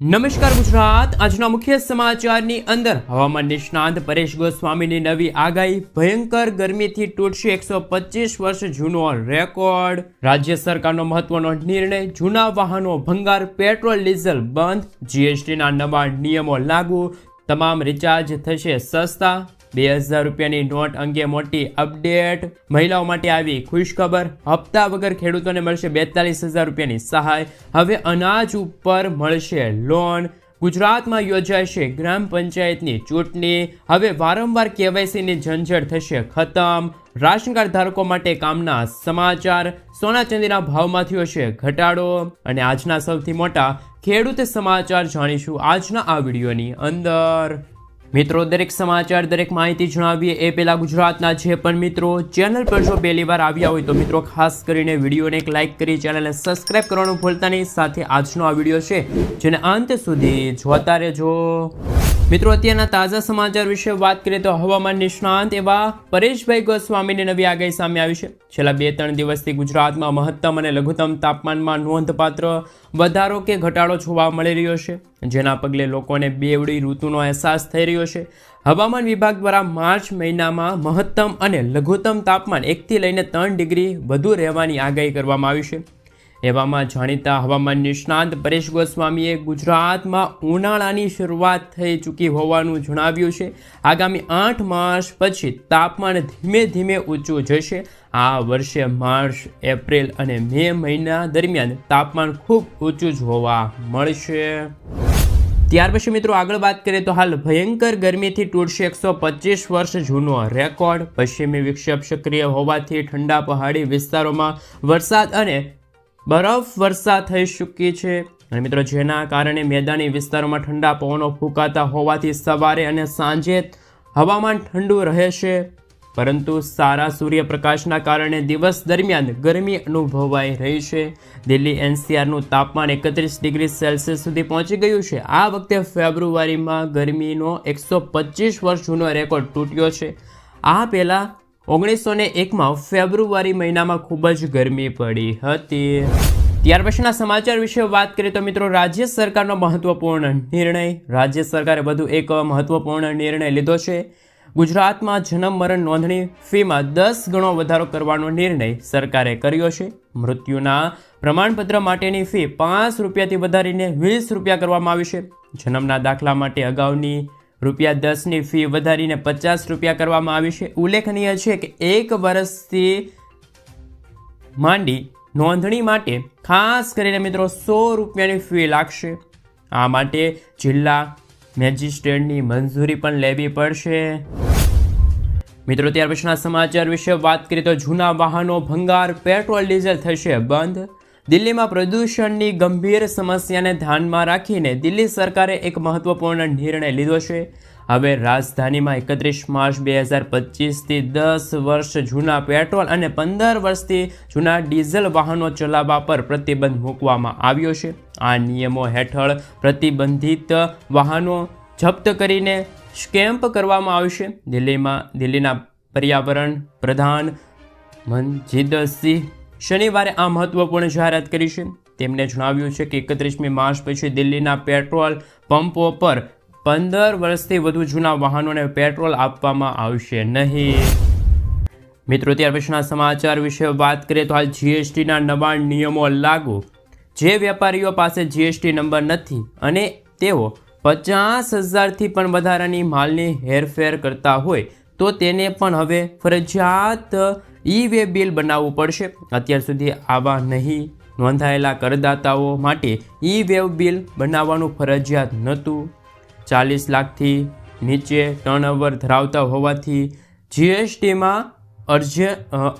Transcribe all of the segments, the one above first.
નમસ્કાર ગુજરાત. આજના મુખ્ય સમાચારની અંદર હવામાન નિષ્ણાંત પરેશ ગોસ્વામીની નવી આગાહી ભયંકર ગરમીથી તૂટશે એકસો પચીસ વર્ષ જૂનો રેકોર્ડ. રાજ્ય સરકારનો મહત્વનો નિર્ણય, જૂના વાહનો, ભંગાર, પેટ્રોલ, ડીઝલ બંધ, જીએસટીના નવા નિયમો લાગુ, તમામ રિચાર્જ થશે સસ્તા. બે હજાર રૂપિયાની નોટ અંગે મોટી અપડેટ મહિલાઓ માટે આવી ખુશખબર. હપ્તા વગર ખેડૂતોને મળશે બેતાલીસ હજાર રૂપિયાની સહાય. હવે અનાજ ઉપર મળશે લોન. ગુજરાતમાં યોજાશે ગ્રામ પંચાયતની ચૂંટણી. હવે વારંવાર કેવાયસીની ઝંઝટ થશે ખતમ. રાશન કાર્ડ ધારકો માટે કામના સમાચાર. સોના ચાંદીના ભાવમાં થયો છે ઘટાડો. અને આજના સૌથી મોટા ખેડૂત સમાચાર જાણીશું આજના આ વિડીયોની અંદર. મિત્રો, દરેક સમાચાર, દરેક માહિતી જણાવીએ એ પહેલાં ગુજરાતના જે પણ મિત્રો ચેનલ પર જો પહેલી વાર આવ્યા હોય તો મિત્રો, ખાસ કરીને વિડીયોને એક લાઇક કરી ચેનલને સબસ્ક્રાઇબ કરવાનું ભૂલતા નહીં. સાથે આજનો આ વીડિયો છે, જેને અંત સુધી જોતા રહેજો. મિત્રો, અત્યારના તાજા સમાચાર વિશે વાત કરીએ તો હવામાન નિષ્ણાંત એવા પરેશભાઈ ગોસ્વામીની નવી આગાહી સામે આવી છે. છેલ્લા બે ત્રણ દિવસથી ગુજરાતમાં મહત્તમ અને લઘુત્તમ તાપમાનમાં નોંધપાત્ર વધારો કે ઘટાડો જોવા મળી રહ્યો છે. જેના પગલે લોકોને બેવડી ઋતુનો અહેસાસ થઈ રહ્યો છે. હવામાન વિભાગ દ્વારા માર્ચ મહિનામાં મહત્તમ અને લઘુત્તમ તાપમાન એકથી લઈને ત્રણ ડિગ્રી વધુ રહેવાની આગાહી કરવામાં આવી છે. એવામાં જાણીતા હવામાન નિષ્ણાંત પરેશ ગોસ્વામીએ ગુજરાતમાં ઉનાળાની શરૂઆત થઈ ચૂકી હોવાનું જણાવ્યું છે. આગામી આઠ માસ પછી તાપમાન ધીમે ધીમે ઊંચું જશે. આ વર્ષે માર્ચ, એપ્રિલ અને મે મહિના દરમિયાન તાપમાન ખૂબ ઊંચું જ હોવા મળશે. ત્યાર પછી મિત્રો આગળ વાત કરીએ તો હાલ ભયંકર ગરમીથી તૂટશે એકસો પચીસ વર્ષ જૂનો રેકોર્ડ. પશ્ચિમી વિક્ષેપ સક્રિય હોવાથી ઠંડા પહાડી વિસ્તારોમાં વરસાદ અને બરફ વર્ષા થઈ ચૂકી છે. અને મિત્રો જેના કારણે મેદાની વિસ્તારોમાં ઠંડા પવનો ફૂંકાતા હોવાથી સવારે અને સાંજે હવામાન ઠંડુ રહેશે. પરંતુ સારા સૂર્યપ્રકાશના કારણે દિવસ દરમિયાન ગરમી અનુભવાઈ રહી છે. દિલ્હી એનસીઆરનું તાપમાન એકત્રીસ ડિગ્રી સેલ્સિયસ સુધી પહોંચી ગયું છે. આ વખતે ફેબ્રુઆરીમાં ગરમીનો એકસો પચીસ વર્ષ જૂનો રેકોર્ડ તૂટ્યો છે. આ પહેલાં ઓગણીસો ને એકમાં ફેબ્રુઆરી મહિનામાં ખૂબ જ ગરમી પડી હતી. ત્યાર પછીના સમાચાર વિશે વાત કરીએ તો મિત્રો, રાજ્ય સરકારનો મહત્વપૂર્ણ નિર્ણય રાજ્ય સરકારે વધુ એક મહત્વપૂર્ણ નિર્ણય લીધો છે. ગુજરાતમાં જન્મ મરણ નોંધણી ફીમાં દસ ગણો વધારો કરવાનો નિર્ણય સરકારે કર્યો છે. મૃત્યુના પ્રમાણપત્ર માટેની ફી પાંચ રૂપિયાથી વધારીને વીસ રૂપિયા કરવામાં આવી છે. જન્મના દાખલા માટે અગાઉની રૂપિયા દસની ફી વધારીને પચાસ રૂપિયા કરવામાં આવી છે. ઉલ્લેખનીય છે કે એક વર્ષથી માંડી નોંધણી માટે ખાસ કરીને મિત્રો સો રૂપિયાની ફી લાગશે. આ માટે જિલ્લા મેજિસ્ટ્રેટની મંજૂરી પણ લેવી પડશે. મિત્રો, ત્યાર પછીના સમાચાર વિશે વાત કરીએ તો જૂના વાહનો, ભંગાર, પેટ્રોલ, ડીઝલ થશે બંધ. દિલ્હીમાં પ્રદૂષણની ગંભીર સમસ્યાને ધ્યાનમાં રાખીને દિલ્હી સરકારે એક મહત્વપૂર્ણ નિર્ણય લીધો છે. હવે રાજધાનીમાં એકત્રીસ માર્ચ બે હજાર પચીસથી દસ વર્ષ જૂના પેટ્રોલ અને પંદર વર્ષથી જૂના ડીઝલ વાહનો ચલાવવા પર પ્રતિબંધ મૂકવામાં આવ્યો છે. આ નિયમો હેઠળ પ્રતિબંધિત વાહનો જપ્ત કરીને સ્કેમ્પ કરવામાં આવશે. દિલ્હીમાં, દિલ્હીના પર્યાવરણ પ્રધાન મનજીદસિંહ શનિવારે આ મહત્વપૂર્ણ જાહેરાત કરી છે. તેમણે જણાવ્યું છે કે એકત્રીસમી માર્ચ પછી દિલ્હીના પેટ્રોલ પંપો પર પંદર વર્ષથી વધુ જૂના વાહનોને પેટ્રોલ આપવામાં આવશે નહીં. મિત્રો, ત્યાર પછીના સમાચાર વિશે વાત કરીએ તો હાલ જીએસટીના નવા નિયમો લાગુ. જે વેપારીઓ પાસે જીએસટી નંબર નથી અને તેઓ પચાસ હજારથી પણ વધારાની માલની હેરફેર કરતા હોય, તો તેને પણ હવે ફરજિયાત ઈ વે બિલ બનાવવું પડશે. અત્યાર સુધી આવા નહીં નોંધાયેલા કરદાતાઓ માટે ઈ વેવ બિલ બનાવવાનું ફરજિયાત નહોતું. ચાલીસ લાખથી નીચે ટર્નઓવર ધરાવતા હોવાથી જીએસટીમાં અરજી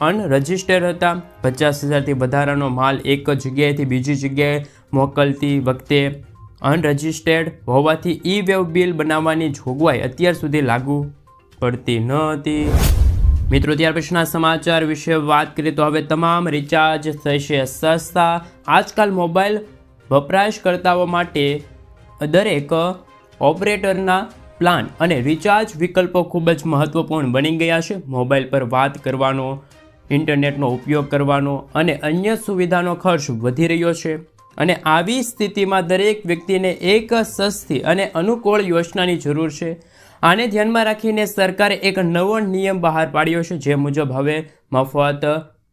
અનરજિસ્ટર્ડ હતા. પચાસ હજારથી વધારાનો માલ એક જગ્યાએથી બીજી જગ્યાએ મોકલતી વખતે અનરજિસ્ટર્ડ હોવાથી ઈ વેવ બિલ બનાવવાની જોગવાઈ અત્યાર સુધી લાગુ પડતી ન હતી. મિત્રો, ત્યાર પછીના સમાચાર વિશે વાત કરીએ તો હવે તમામ રિચાર્જ થશે સસ્તા. આજકાલ મોબાઈલ વપરાશકર્તાઓ માટે દરેક ઓપરેટરના પ્લાન અને રિચાર્જ વિકલ્પો ખૂબ જ મહત્ત્વપૂર્ણ બની ગયા છે. મોબાઈલ પર વાત કરવાનો, ઇન્ટરનેટનો ઉપયોગ કરવાનો અને અન્ય સુવિધાનો ખર્ચ વધી રહ્યો છે. અને આવી સ્થિતિમાં દરેક વ્યક્તિને એક સસ્તી અને અનુકૂળ યોજનાની જરૂર છે. આને ધ્યાનમાં રાખીને સરકારે એક નવો નિયમ બહાર પાડ્યો છે, જે મુજબ હવે મફત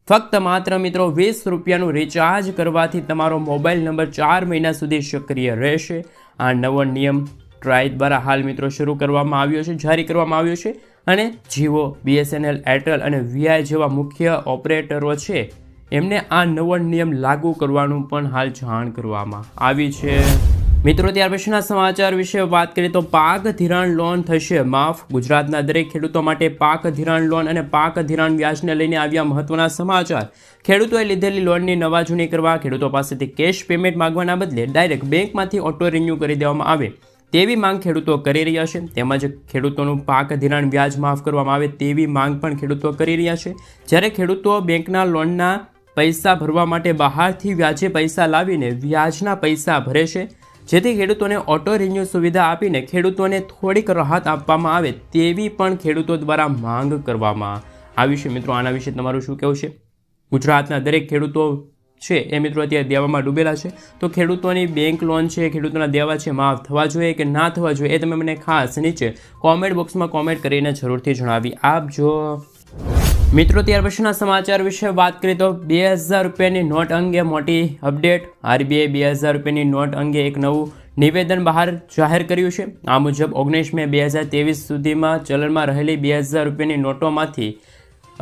ફક્ત માત્ર મિત્રો વીસ રૂપિયાનું રિચાર્જ કરવાથી તમારો મોબાઈલ નંબર ચાર મહિના સુધી સક્રિય રહેશે. આ નવો નિયમ ટ્રાય દ્વારા હાલ મિત્રો શરૂ કરવામાં આવ્યો છે, જારી કરવામાં આવ્યો છે અને જીઓ બીએસએનએલ, એરટેલ અને વીઆઈ જેવા મુખ્ય ઓપરેટરો છે. એમને આ નવો નિયમ લાગુ કરવાનું પણ હાલ જાણ કરવામાં આવી છે. મિત્રો, ત્યાર પછીના સમાચાર વિશે વાત કરીએ તો પાક ધિરાણ લોન થશે. માફ, ગુજરાતના દરેક ખેડૂતો માટે પાક ધિરાણ લોન અને પાક ધિરાણ વ્યાજને લઈને આવ્યા મહત્વના સમાચાર. ખેડૂતોએ લીધેલી લોનની નવા જૂની કરવા ખેડૂતો પાસેથી કેશ પેમેન્ટ માંગવાના બદલે ડાયરેક્ટ બેંકમાંથી ઓટો રિન્યૂ કરી દેવામાં આવે. તેવી માંગ ખેડૂતો કરી રહ્યા છે. તેમજ ખેડૂતોનું પાક ધિરાણ વ્યાજ માફ કરવામાં આવે તેવી માંગ પણ ખેડૂતો કરી રહ્યા છે. જ્યારે ખેડૂતો બેંકના લોનના પૈસા ભરવા માટે બહારથી વ્યાજે પૈસા લાવીને વ્યાજના પૈસા ભરે છે. જેથી ખેડૂતોને ઓટો રિન્યુ સુવિધા આપીને ખેડૂતોને થોડીક રાહત આપવામાં આવે તેવી પણ ખેડૂતો દ્વારા માંગ કરવામાં આવી છે. મિત્રો, આના વિશે તમારું શું કહેવું છે? ગુજરાતના દરેક ખેડૂતો છે એ મિત્રો અત્યારે દેવામાં ડૂબેલા છે. તો ખેડૂતોની બેંક લોન છે, ખેડૂતોના દેવા છે, માફ થવા જોઈએ કે ના થવા જોઈએ એ તમે મને ખાસ નીચે કોમેન્ટ બોક્સમાં કોમેન્ટ કરીને જરૂરથી જણાવી આપજો. મિત્રો, ત્યાર પછીના સમાચાર વિશે વાત કરીએ તો બે હજાર રૂપિયાની નોટ અંગે મોટી અપડેટ આરબીઆઈ બે હજાર રૂપિયાની નોટ અંગે એક નવું નિવેદન બહાર જાહેર કર્યું છે. આ મુજબ ઓગણીસ મે બે હજાર તેવીસ સુધીમાં ચલણમાં રહેલી બે હજાર રૂપિયાની નોટોમાંથી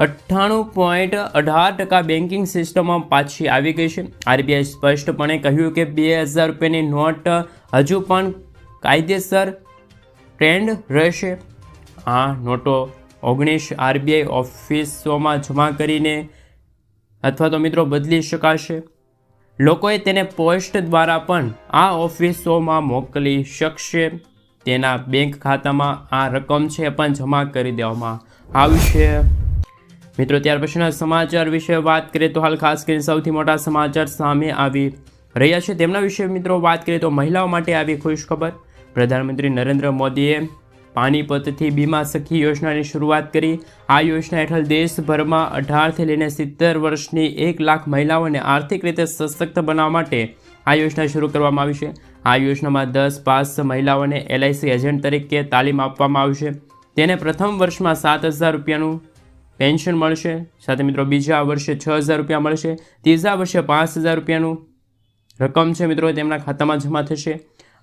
અઠ્ઠાણું પોઈન્ટ અઢાર ટકા બેન્કિંગ સિસ્ટમમાં પાછી આવી ગઈ છે. આરબીઆઈ સ્પષ્ટપણે કહ્યું કે બે હજાર રૂપિયાની નોટ હજુ પણ કાયદેસર ટ્રેન્ડ રહેશે. આ નોટો ઓગણીસ આરબીઆઈ ઓફિસોમાં જમા કરીને અથવા તો મિત્રો બદલી શકાશે. લોકોએ તેને પોસ્ટ દ્વારા પણ આ ઓફિસોમાં મોકલી શકશે. તેના બેંક ખાતામાં આ રકમ છે પણ જમા કરી દેવામાં આવશે મિત્રો, ત્યાર પછીના સમાચાર વિશે વાત કરીએ તો હાલ ખાસ કરીને સૌથી મોટા સમાચાર સામે આવી રહ્યા છે. તેમના વિશે મિત્રો વાત કરીએ તો મહિલાઓ માટે આવી ખુશ ખબર. પ્રધાનમંત્રી નરેન્દ્ર મોદીએ પાણીપતથી બીમા સખી યોજનાની શરૂઆત કરી. આ યોજના હેઠળ દેશભરમાં અઢારથી લઈને સિત્તેર વર્ષની એક લાખ મહિલાઓને આર્થિક રીતે સશક્ત બનાવવા માટે આ યોજના શરૂ કરવામાં આવી છે. આ યોજનામાં દસ પાસ મહિલાઓને એલઆઈસી એજન્ટ તરીકે તાલીમ આપવામાં આવશે. તેને પ્રથમ વર્ષમાં સાત હજાર રૂપિયાનું પેન્શન મળશે. સાથે મિત્રો બીજા વર્ષે છ હજાર રૂપિયા મળશે. ત્રીજા વર્ષે પાંચ હજાર રૂપિયાનું રકમ છે મિત્રો તેમના ખાતામાં જમા થશે.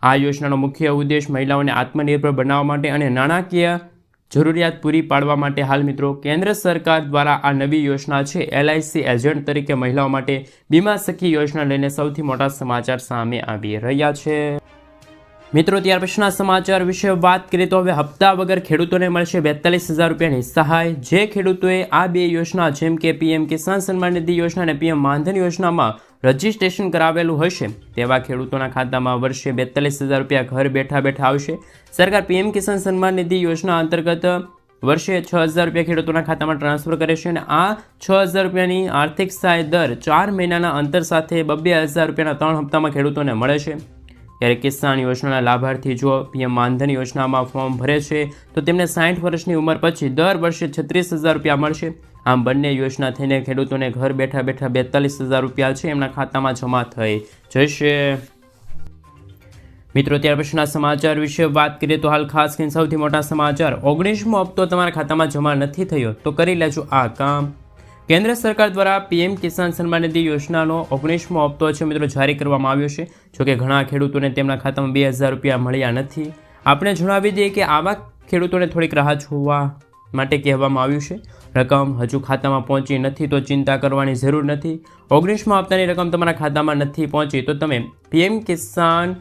આ યોજનાનો મુખ્ય ઉદ્દેશ મહિલાઓને આત્મનિર્ભર બનાવવા માટે અને નાણાકીય જરૂરિયાત પૂરી પાડવા માટે હાલ મિત્રો, કેન્દ્ર સરકાર દ્વારા આ નવી યોજના છે. એલઆઈસી એજન્ટ તરીકે મહિલાઓ માટે બીમા સખી યોજના લઈને સૌથી મોટા સમાચાર સામે આવી રહ્યા છે. મિત્રો, ત્યાર પછીના સમાચાર વિશે વાત કરીએ તો હવે હપ્તા વગર ખેડૂતોને મળશે બેતાલીસ હજાર રૂપિયાની સહાય. જે ખેડૂતોએ આ બે યોજના, જેમ કે પીએમ કિસાન સન્માન નિધિ યોજના અને પીએમ માનધન યોજનામાં રજિસ્ટ્રેશન કરાવેલું હશે, તેવા ખેડૂતોના ખાતામાં વર્ષે બેતાલીસ હજાર રૂપિયા ઘર બેઠા બેઠા આવશે. સરકાર પીએમ કિસાન સન્માન નિધિ યોજના અંતર્ગત વર્ષે છ હજાર રૂપિયા ખેડૂતોના ખાતામાં ટ્રાન્સફર કરે છે અને આ છ હજાર રૂપિયાની આર્થિક સહાય દર ચાર મહિનાના અંતર સાથે બબ્બે હજાર રૂપિયાના ત્રણ હપ્તામાં ખેડૂતોને મળે છે. ત્યારે કિસાન યોજનાના લાભાર્થી જો પીએમ માનધન યોજનામાં ફોર્મ ભરે છે, તો તેમને સાઠ વર્ષની ઉંમર પછી દર વર્ષે છત્રીસ હજાર રૂપિયા મળશે. આમ બંને યોજના થઈને ખેડૂતોને ઘર બેઠા બેઠા બેતાલીસ હજાર રૂપિયા છે એમના ખાતામાં જમા થઈ જશે. મિત્રો, ત્યાર પછીના સમાચાર વિશે વાત કરીએ તો હાલ ખાસ કરીને સૌથી મોટા સમાચાર. ઓગણીસમો હપ્તો તમારા ખાતામાં જમા નથી થયો, તો કરી લેજો આ કામ. કેન્દ્ર સરકાર દ્વારા પીએમ કિસાન સન્માન નિધિ યોજનાનો ઓગણીસમો હપ્તો છે મિત્રો જારી કરવામાં આવ્યો છે. જોકે ઘણા ખેડૂતોને તેમના ખાતામાં બે હજાર રૂપિયા મળ્યા નથી. આપણે જણાવી દઈએ કે આવા ખેડૂતોને થોડીક રાહત જોવા માટે કહેવામાં આવ્યું છે. રકમ હજુ ખાતામાં પહોંચી નથી તો ચિંતા કરવાની જરૂર નથી. ઓગણીસમાં હપ્તાની રકમ તમારા ખાતામાં નથી પહોંચી તો તમે પીએમ કિસાન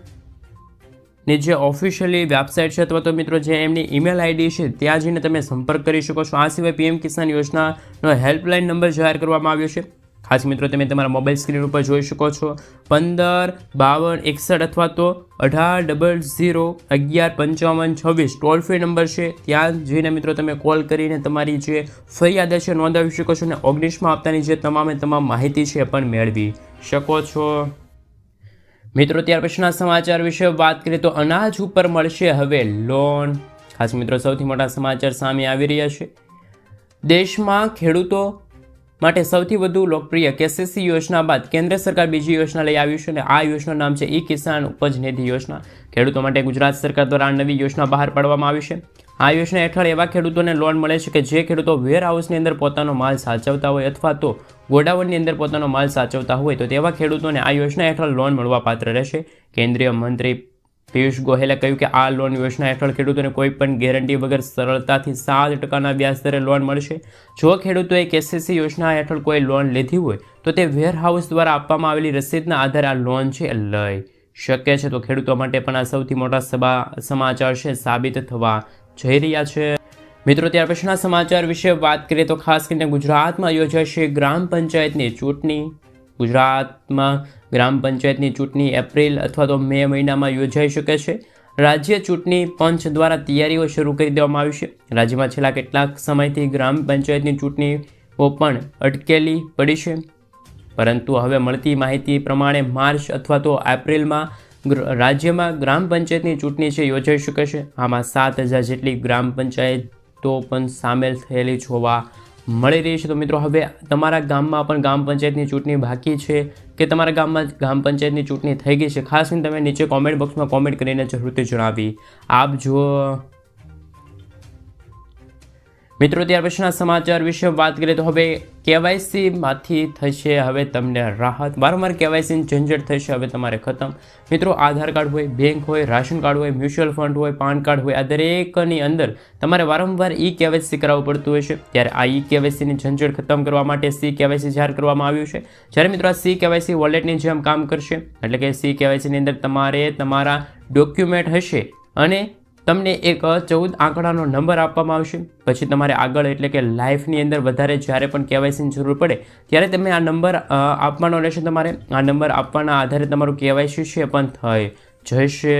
ની જે ઓફિશિયલી વેબસાઇટ છે, અથવા તો મિત્રો જે એમની ઈમેલ આઈડી છે, ત્યાં જઈને તમે સંપર્ક કરી શકો છો. આ સિવાય પીએમ કિસાન યોજનાનો હેલ્પલાઇન નંબર જાહેર કરવામાં આવ્યો છે. ખાસ મિત્રો, તમે તમારા મોબાઈલ સ્ક્રીન ઉપર જોઈ શકો છો. પંદર, બાવન, એકસઠ અથવા તો અઢાર ડબલ ઝીરો અગિયાર, પંચાવન, છવ્વીસ ટોલ ફ્રી નંબર છે. ત્યાં જઈને મિત્રો તમે કોલ કરીને તમારી જે ફરિયાદ છે, નોંધાવી શકો છો અને ઓગણીસમાં હપ્તાની જે તમામે તમામ માહિતી છે પણ મેળવી શકો છો. મિત્રો, ત્યાર પછીના સમાચાર વિશે વાત કરીએ તો અનાજ ઉપર મળશે હવે લોન ખાસ મિત્રો, સૌથી મોટા સમાચાર સામે આવી રહ્યા છે. દેશમાં ખેડૂતો માટે સૌથી વધુ લોકપ્રિય કેસીસી યોજના બાદ કેન્દ્ર સરકાર બીજી યોજના લઈ આવ્યું છે અને આ યોજનાનું નામ છે ઈ કિસાન ઉપજ નિધિ યોજના. ખેડૂતો માટે ગુજરાત સરકાર દ્વારા નવી યોજના બહાર પાડવામાં આવી છે. આ યોજના હેઠળ એવા ખેડૂતોને લોન મળે છે કે જે ખેડૂતો વેરહાઉસની અંદર પોતાનો માલ સાચવતા હોય અથવા તો ગોડાઉનની અંદર પોતાનો માલ સાચવતા હોય, તો તેવા ખેડૂતોને આ યોજના હેઠળ લોન મળવા પાત્ર રહેશે. કેન્દ્રીય મંત્રી પિયુષ ગોહેલે કહ્યું કે આ લોન યોજના હેઠળ ખેડૂતોને કોઈ પણ ગેરંટી વગર સરળતાથી સાત ટકાના વ્યાજ દરે લોન મળશે. જો ખેડૂતોએ કેસીસી યોજના હેઠળ કોઈ લોન લીધી હોય, તો તે વેરહાઉસ દ્વારા આપવામાં આવેલી રસીદના આધારે આ લોન છે લઈ શકે છે. તો ખેડૂતો માટે પણ આ સૌથી મોટા સભા સમાચાર છે સાબિત થવા જઈ રહ્યા છે. મિત્રો, ત્યાર પછીના સમાચાર વિશે વાત કરીએ તો ખાસ કરીને ગુજરાતમાં યોજાશે ગ્રામ પંચાયતની ચૂંટણી. ગુજરાતમાં ગ્રામ પંચાયતની ચૂંટણી એપ્રિલ અથવા તો મે મહિનામાં યોજાઈ શકે છે. રાજ્ય ચૂંટણી પંચ દ્વારા તૈયારીઓ શરૂ કરી દેવામાં આવી છે. રાજ્યમાં છેલ્લા કેટલાક સમયથી ગ્રામ પંચાયતની ચૂંટણીઓ પણ અટકેલી પડી છે. પરંતુ હવે મળતી માહિતી પ્રમાણે માર્ચ અથવા તો એપ્રિલમાં રાજ્યમાં ગ્રામ પંચાયતની ચૂંટણી છે, યોજાઈ શકે છે. આમાં સાત હજાર જેટલી ગ્રામ પંચાયતો પણ સામેલ થયેલી જોવા મળી રહી છે. તો મિત્રો, હવે તમારા ગામમાં પણ ગ્રામ પંચાયતની ચૂંટણી બાકી છે કે તમારા ગામમાં ગ્રામ પંચાયતની ચૂંટણી થઈ ગઈ છે? ખાસ કરીને તમે નીચે કોમેન્ટ બોક્સમાં કોમેન્ટ કરીને જરૂરથી જણાવી. આપ જો મિત્રો, ત્યાર પછીના સમાચાર વિશે વાત કરીએ તો હવે કેવાયસીમાંથી થશે હવે તમને રાહત. વારંવાર કેવાયસીની ઝંઝટ થશે, હવે તમારે ખતમ. મિત્રો, આધાર કાર્ડ હોય, બેંક હોય, રાશન કાર્ડ હોય, મ્યુચ્યુઅલ ફંડ હોય, પાન કાર્ડ હોય, આ દરેકની અંદર તમારે વારંવાર ઈ કેવાયસી કરાવવું પડતું હોય છે. ત્યારે આ ઈ કેવાયસીની ઝંઝટ ખતમ કરવા માટે સી કેવાયસી જાહેર કરવામાં આવ્યું છે. જ્યારે મિત્રો, આ સી કેવાયસી વોલેટની જેમ કામ કરશે, એટલે કે સી કેવાયસીની અંદર તમારે તમારા ડોક્યુમેન્ટ હશે અને તમને એક ચૌદ આંકડાનો નંબર આપવામાં આવશે. પછી તમારે આગળ એટલે કે લાઈફની અંદર વધારે જ્યારે પણ કેવાયસીની જરૂર પડે, ત્યારે તમે આ નંબર આપવાનો રહેશે તમારે. આ નંબર આપવાના આધારે તમારું કેવાયસી છે પણ થઈ જશે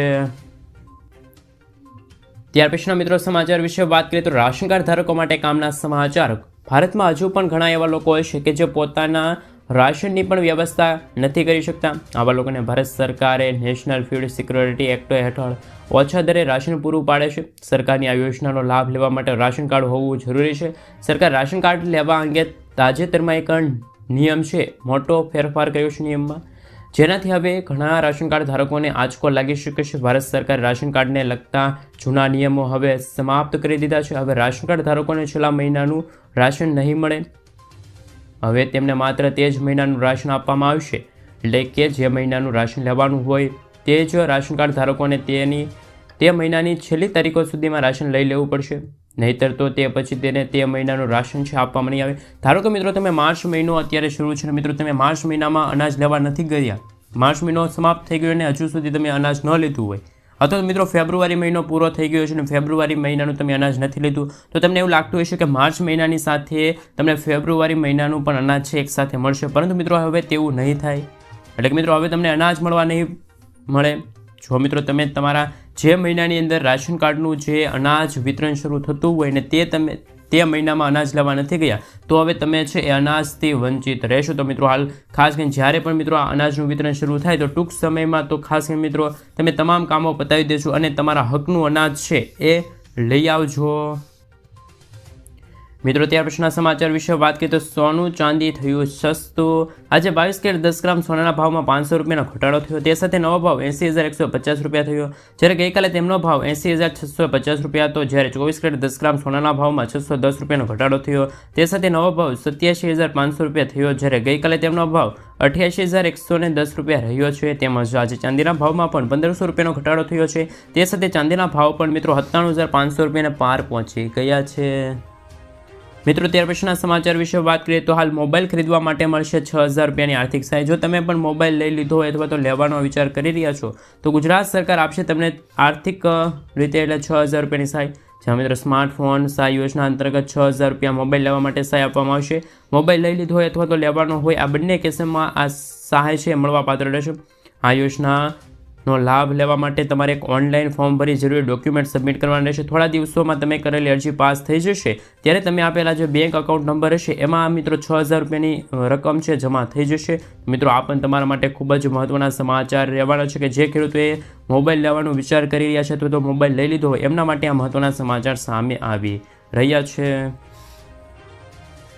ત્યાર પછીના મિત્રો સમાચાર વિશે વાત કરીએ તો રાશન કાર્ડ ધારકો માટે કામના સમાચાર. ભારતમાં હજુ પણ ઘણા એવા લોકો છે કે જે પોતાના રાશનની પણ વ્યવસ્થા નથી કરી શકતા. આવા લોકોને ભારત સરકારે નેશનલ ફૂડ સિક્યોરિટી એક્ટ હેઠળ ઓછા દરે રાશન પૂરું પાડે છે. સરકારની આ યોજનાનો લાભ લેવા માટે રાશન કાર્ડ હોવું જરૂરી છે. સરકાર રાશન કાર્ડ લેવા અંગે તાજેતરમાં એક નિયમ છે. મોટો ફેરફાર કર્યો છે નિયમમાં. જેનાથી હવે ઘણા રાશન કાર્ડ ધારકોને આંચકો લાગી શકે છે. ભારત સરકારે રાશન કાર્ડને લગતા જૂના નિયમો હવે સમાપ્ત કરી દીધા છે. હવે રાશન કાર્ડ ધારકોને છેલ્લા મહિનાનું રાશન નહીં મળે. હવે તેમને માત્ર તે જ મહિનાનું રાશન આપવામાં આવશે. એટલે કે જે મહિનાનું રાશન લેવાનું હોય તે જ રાશન કાર્ડ ધારકોને તેની, તે મહિનાની છેલ્લી તારીખો સુધીમાં રાશન લઈ લેવું પડશે. નહીતર તો તે પછી તેને તે મહિનાનું રાશન છે આપવામાં નહીં આવે. ધારો કે મિત્રો તમે માર્ચ મહિનો અત્યારે શરૂ છે મિત્રો તમે માર્ચ મહિનામાં અનાજ લેવા નથી ગયા. માર્ચ મહિનો સમાપ્ત થઈ ગયો અને હજુ સુધી તમે અનાજ ન લીધું હોય. અથવા તો મિત્રો, ફેબ્રુઆરી મહિનો પૂરો થઈ ગયો છે અને ફેબ્રુઆરી મહિનાનું તમે અનાજ નથી લીધું, તો તમને એવું લાગતું હશે કે માર્ચ મહિનાની સાથે તમને ફેબ્રુઆરી મહિનાનું પણ અનાજ છે એક સાથે મળશે. પરંતુ મિત્રો, હવે તેવું નહીં થાય. એટલે કે મિત્રો, હવે તમને અનાજ મળવા નહીં મળે. જો મિત્રો, તમે તમારા જે મહિનાની અંદર રાશન કાર્ડનું જે અનાજ વિતરણ શરૂ થતું હોય ને તે તમે તે મહિનામાં અનાજ લેવા નથી ગયા. તો હવે તમે છે એ અનાજથી વંચિત રહેશો. તો મિત્રો હાલ ખાસ કરીને જ્યારે પણ મિત્રો આ અનાજનું વિતરણ શરૂ થાય તો ટૂંક સમયમાં તો ખાસ કરીને મિત્રો તમે તમામ કામો પતાવી દેશો અને તમારા હકનું અનાજ છે એ લઈ આવજો. મિત્રો, ત્યાર પછીના સમાચાર વિશે વાત કરીએ તો સોનું ચાંદી થયું સસ્તું. આજે બાવીસ કેરેટ દસ ગ્રામ સોનાના ભાવમાં પાંચસો રૂપિયાનો ઘટાડો થયો. તે સાથે નવો ભાવ એંસી હજાર એકસો પચાસ રૂપિયા થયો. જ્યારે ગઈકાલે તેમનો ભાવ એંસી હજાર છસો પચાસ રૂપિયા હતો, જ્યારે ચોવીસ કેરેટ દસ ગ્રામ સોનાના ભાવમાં છસો દસ રૂપિયાનો ઘટાડો થયો. તે સાથે નવો ભાવ સત્યાસી હજાર પાંચસો રૂપિયા થયો, જ્યારે ગઈકાલે તેમનો ભાવ અઠ્યાસી હજાર એકસો ને દસ રૂપિયા રહ્યો છે. તેમજ આજે ચાંદીના ભાવમાં પણ પંદરસો રૂપિયાનો ઘટાડો થયો છે. તે સાથે ચાંદીના ભાવ પણ મિત્રો, સત્તાણું હજાર પાંચસો રૂપિયાને પાર પહોંચી ગયા છે. મિત્રો, ત્યાર પછીના સમાચાર વિશે વાત કરીએ તો હાલ મોબાઈલ ખરીદવા માટે મળશે છ હજાર રૂપિયાની આર્થિક સહાય. જો તમે પણ મોબાઈલ લઈ લીધો હોય અથવા તો લેવાનો વિચાર કરી રહ્યા છો, તો ગુજરાત સરકાર આપશે તમને આર્થિક રીતે એટલે છ હજાર રૂપિયાની સહાય. જ્યાં મિત્રો, સ્માર્ટફોન સહાય યોજના અંતર્ગત છ હજાર રૂપિયા મોબાઈલ લેવા માટે સહાય આપવામાં આવશે. મોબાઈલ લઈ લીધો હોય અથવા તો લેવાનો હોય, આ બંને કેસમાં આ સહાય છે મળવાપાત્ર રહેશે. આ યોજનાનો લાભ લેવા માટે તમારે એક ઓનલાઈન ફોર્મ ભરી જરૂરી ડોક્યુમેન્ટ સબમિટ કરવાના રહેશે. થોડા દિવસોમાં તમે કરેલી અરજી પાસ થઈ જશે. ત્યારે તમે આપેલા જે બેંક અકાઉન્ટ નંબર હશે, એમાં મિત્રો છ હજાર રૂપિયાની રકમ છે જમા થઈ જશે. મિત્રો, આ પણ તમારા માટે ખૂબ જ મહત્ત્વના સમાચાર રહેવાના છે કે જે ખેડૂતોએ મોબાઈલ લેવાનો વિચાર કરી રહ્યા છે અથવા તો મોબાઈલ લઈ લીધો હોય, એમના માટે આ મહત્ત્વના સમાચાર સામે આવી રહ્યા છે.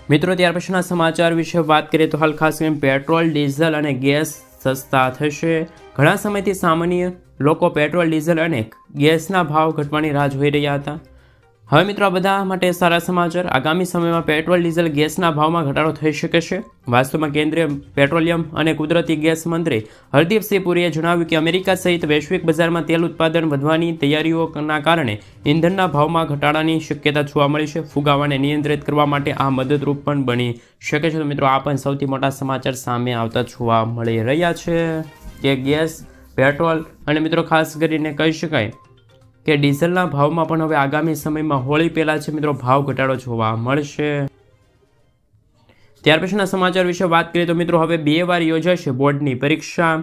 મિત્રો, ત્યાર પછીના સમાચાર વિશે વાત કરીએ તો હાલ ખાસ કરીને પેટ્રોલ, ડીઝલ અને ગેસ સસ્તા થશે. ઘણા સમયથી સામાન્ય લોકો પેટ્રોલ, ડીઝલ અને ગેસના ભાવ ઘટવાની રાહ જોઈ રહ્યા હતા. હવે મિત્રો બધા માટે સારા સમાચાર. આગામી સમયમાં પેટ્રોલ, ડીઝલ, ગેસના ભાવમાં ઘટાડો થઈ શકે છે. વાસ્તવમાં કેન્દ્રીય પેટ્રોલિયમ અને કુદરતી ગેસ મંત્રી હરદીપસિંહ પુરીએ જણાવ્યું કે અમેરિકા સહિત વૈશ્વિક બજારમાં તેલ ઉત્પાદન વધવાની તૈયારીઓના કારણે ઇંધણના ભાવમાં ઘટાડાની શક્યતા જોવા મળી છે. ફુગાવાને નિયંત્રિત કરવા માટે આ મદદરૂપ પણ બની શકે છે. તો મિત્રો, આ પણ સૌથી મોટા સમાચાર સામે આવતા જોવા મળી રહ્યા છે. કે ગેસ, પેટ્રોલ અને મિત્રો ખાસ કરીને કહી શકાય કે ડીઝલના ભાવમાં પણ હવે આગામી સમયમાં હોળી પહેલાં છે મિત્રો ભાવ ઘટાડો જોવા મળશે. ત્યાર પછીના સમાચાર વિશે વાત કરીએ તો મિત્રો હવે બે વાર યોજાશે બોર્ડની પરીક્ષા.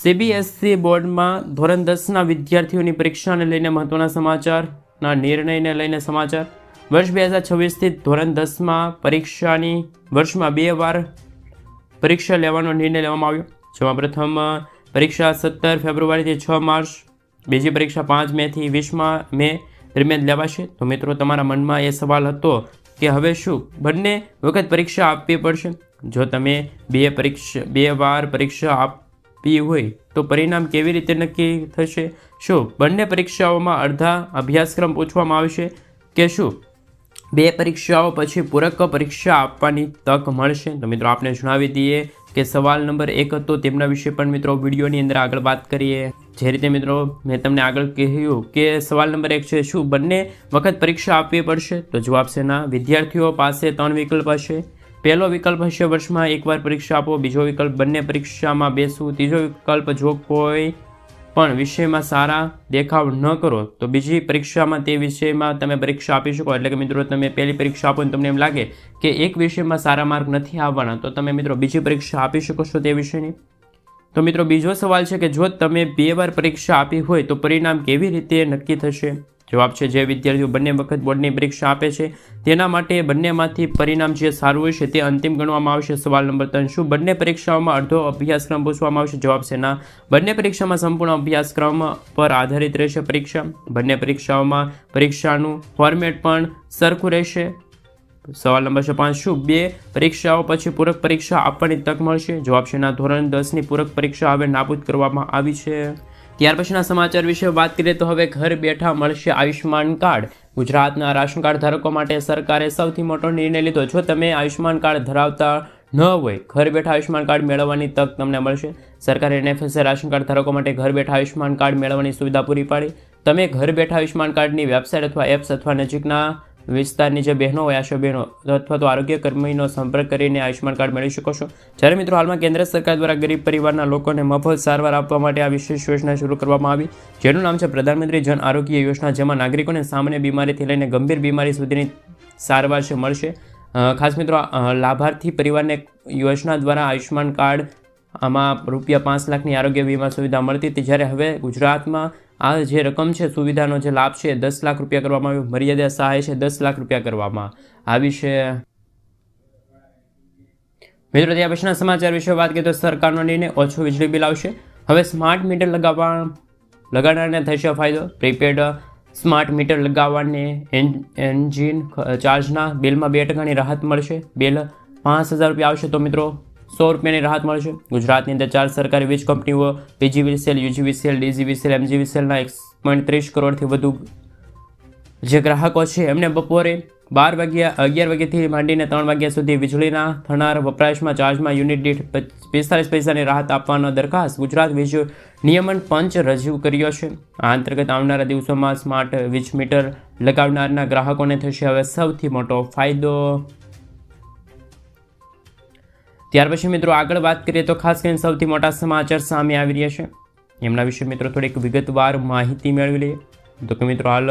સીબીએસસી બોર્ડમાં ધોરણ દસના વિદ્યાર્થીઓની પરીક્ષાને લઈને મહત્વના સમાચારના નિર્ણયને લઈને સમાચાર. વર્ષ બે હજાર છવ્વીસથી ધોરણ દસમાં પરીક્ષાની વર્ષમાં બે વાર પરીક્ષા લેવાનો નિર્ણય લેવામાં આવ્યો. જેમાં પ્રથમ પરીક્ષા સત્તર ફેબ્રુઆરીથી છ માર્ચ, બીજી પરીક્ષા પાંચ મેથી વીસમાં મે દરમિયાન લેવાશે. તો મિત્રો, તમારા મનમાં એ સવાલ હતો કે હવે શું? બંને વખત પરીક્ષા આપવી પડશે. જો તમે બે પરીક્ષા, બે વાર પરીક્ષા આપી હોય, તો પરિણામ કેવી રીતે નક્કી થશે? શું બંને પરીક્ષાઓમાં અડધા અભ્યાસક્રમ પૂછવામાં આવશે કે શું? બે પરીક્ષાઓ પછી પૂરક પરીક્ષા આપવાની તક મળશે. તો મિત્રો આપણે જણાવી દઈએ કે સવાલ નંબર એક હતો તેમના વિશે પણ મિત્રો વિડીયોની અંદર આગળ વાત કરીએ. જે રીતે મિત્રો મેં તમને આગળ કહ્યું કે સવાલ નંબર એક છે, શું બંને વખત પરીક્ષા આપવી પડશે? તો જવાબ છે ના. વિદ્યાર્થીઓ પાસે ત્રણ વિકલ્પ હશે. પહેલો વિકલ્પ હશે વર્ષમાં એકવાર પરીક્ષા આપો. બીજો વિકલ્પ બંને પરીક્ષામાં બેસવું. ત્રીજો વિકલ્પ જો કોઈ પણ વિષયમાં સારા દેખાવ ન કરો, તો બીજી પરીક્ષામાં તે વિષયમાં તમે પરીક્ષા આપી શકો. એટલે કે મિત્રો, તમે પહેલી પરીક્ષા આપો ને તમને એમ લાગે કે એક વિષયમાં સારા માર્ક નથી આવવાના, તો તમે મિત્રો બીજી પરીક્ષા આપી શકો છો તે વિષયની. તો મિત્રો, બીજો સવાલ છે કે જો તમે બે વાર પરીક્ષા આપી હોય તો પરિણામ કેવી રીતે નક્કી થશે? જવાબ છે, જે વિદ્યાર્થીઓ બંને વખત બોર્ડની પરીક્ષા આપે છે, તેના માટે બંનેમાંથી પરિણામ જે સારું હોય છે તે અંતિમ ગણવામાં આવશે. સવાલ નંબર ત્રણ, શું બંને પરીક્ષાઓમાં અડધો અભ્યાસક્રમ પૂછવામાં આવશે? જવાબ છે, ના. બંને પરીક્ષામાં સંપૂર્ણ અભ્યાસક્રમ પર આધારિત રહેશે પરીક્ષા. બંને પરીક્ષાઓમાં પરીક્ષાનું ફોર્મેટ પણ સરખું રહેશે. સવાલ નંબર છે, પાંચ, શું બે પરીક્ષાઓ પછી પૂરક પરીક્ષા આપવાની તક મળશે? જવાબ છે, ના. ધોરણ દસની પૂરક પરીક્ષા હવે નાબૂદ કરવામાં આવી છે. ત્યાર પછીના સમાચાર વિશે વાત કરીએ તો હવે ઘર બેઠા મળશે આયુષ્યમાન કાર્ડ. ગુજરાતના રાશન કાર્ડ ધારકો માટે સરકારે સૌથી મોટો નિર્ણય લીધો. જો તમે આયુષ્યમાન કાર્ડ ધરાવતા ન હોય, ઘર બેઠા આયુષ્યમાન કાર્ડ મેળવવાની તક તમને મળશે. સરકારે એનએફએસએ રાશન કાર્ડ ધારકો માટે ઘર બેઠા આયુષ્યમાન કાર્ડ મેળવવાની સુવિધા પૂરી પાડી. તમે ઘર બેઠા આયુષ્યમાન કાર્ડની વેબસાઇટ અથવા એપ્સ અથવા નજીકના વિસ્તારની જે બહેનો હોય, આશા બહેનો અથવા તો આરોગ્ય કર્મીનો સંપર્ક કરીને આયુષ્યમાન કાર્ડ મેળવી શકો છો. જ્યારે મિત્રો હાલમાં કેન્દ્ર સરકાર દ્વારા ગરીબ પરિવારના લોકોને મફત સારવાર આપવા માટે આ વિશેષ યોજના શરૂ કરવામાં આવી, જેનું નામ છે પ્રધાનમંત્રી જન આરોગ્ય યોજના, જેમાં નાગરિકોને સામાન્ય બીમારીથી લઈને ગંભીર બીમારી સુધીની સારવાર છે, મળશે. ખાસ મિત્રો લાભાર્થી પરિવારને યોજના દ્વારા આયુષ્યમાન કાર્ડ આમાં રૂપિયા પાંચ લાખની આરોગ્ય વીમા સુવિધા મળતી હતી. જ્યારે હવે ગુજરાતમાં આ જે રકમ છે, સુવિધાનો જે લાભ છે દસ લાખ રૂપિયા કરવામાં આવ્યો. મર્યાદા સહાય છે, દસ લાખ રૂપિયા કરવામાં આવી છે. મિત્રો, ત્યાં પછીના સમાચાર વિશે વાત કરીએ તો સરકારનો નિર્ણય ઓછું વીજળી બિલ આવશે. હવે સ્માર્ટ મીટર લગાવવા લગાડવાને થશે ફાયદો. પ્રીપેડ સ્માર્ટ મીટર લગાવવાને એન્જિન ચાર્જના બિલમાં બે ટકાની રાહત મળશે. બિલ પાંચ હજાર રૂપિયા આવશે તો મિત્રો સો રૂપિયાની રાહત મળશે ગુજરાતની અંદર ચાર સરકારી વીજ કંપનીઓ પીજીવીસીએલ યુજીવીસીએલ ડીજીવીસીએલ એમજીવીસીએલના એક પોઈન્ટ ત્રીસ કરોડથી વધુ જે ગ્રાહકો છે, એમને બપોરે બાર વાગ્યા, અગિયાર વાગ્યાથી માંડીને ત્રણ વાગ્યા સુધી વીજળીના થનાર વપરાશમાં ચાર્જમાં યુનિટ દીઠ પિસ્તાલીસ પૈસાની રાહત આપવાનો દરખાસ્ત ગુજરાત વીજ નિયમન પંચ રજૂ કર્યો છે. આ અંતર્ગત આવનારા દિવસોમાં સ્માર્ટ વીજ મીટર લગાવનારના ગ્રાહકોને થશે હવે સૌથી મોટો ફાયદો. ત્યાર પછી મિત્રો આગળ વાત કરીએ તો ખાસ કરીને સૌથી મોટા સમાચાર સામે આવી રહ્યા છે. એમના વિશે મિત્રો થોડીક વિગતવાર માહિતી મેળવી લઈએ. તો કે મિત્રો હાલ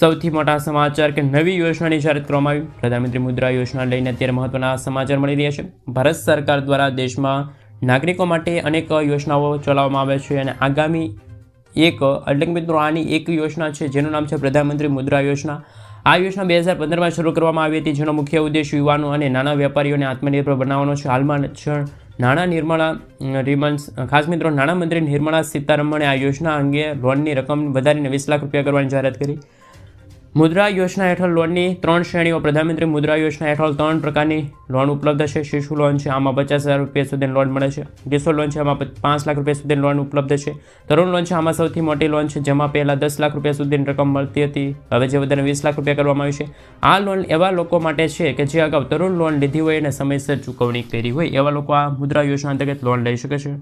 સૌથી મોટા સમાચાર કે નવી યોજનાની જાહેરાત કરવામાં આવી. પ્રધાનમંત્રી મુદ્રા યોજના લઈને અત્યારે મહત્વના સમાચાર મળી રહ્યા છે. ભારત સરકાર દ્વારા દેશમાં નાગરિકો માટે અનેક યોજનાઓ ચલાવવામાં આવે છે અને આગામી એક, એટલે કે મિત્રો આની એક યોજના છે, જેનું નામ છે પ્રધાનમંત્રી મુદ્રા યોજના. આ યોજના બે હજાર પંદરમાં શરૂ કરવામાં આવી હતી, જેનો મુખ્ય ઉદ્દેશ યુવાનો અને નાના વેપારીઓને આત્મનિર્ભર બનાવવાનો છે. હાલમાં નાણાં નિર્મળા રિમન્સ ખાસ મિત્રો નાણામંત્રી નિર્મળા સીતારમણે આ યોજના અંગે લોનની રકમ વધારીને વીસ લાખ રૂપિયા કરવાની જાહેરાત કરી. મુદ્રા યોજના હેઠળ લોનની ત્રણ શ્રેણીઓ, પ્રધાનમંત્રી મુદ્રા યોજના હેઠળ ત્રણ પ્રકારની લોન ઉપલબ્ધ છે. શિશુ લોન છે, આમાં પચાસ હજાર રૂપિયા સુધીની લોન મળે છે. કિશોર લોન છે, આમાં પાંચ લાખ રૂપિયા સુધીની લોન ઉપલબ્ધ છે. તરુણ લોન છે, આમાં સૌથી મોટી લોન છે, જેમાં પહેલાં દસ લાખ રૂપિયા સુધીની રકમ મળતી હતી. હવે જે વધારે વીસ લાખ રૂપિયા કરવામાં આવી છે. આ લોન એવા લોકો માટે છે કે જે અગાઉ તરુણ લોન લીધી હોય અને સમયસર ચૂકવણી કરી હોય, એવા લોકો આ મુદ્રા યોજના અંતર્ગત લોન લઈ શકે છે.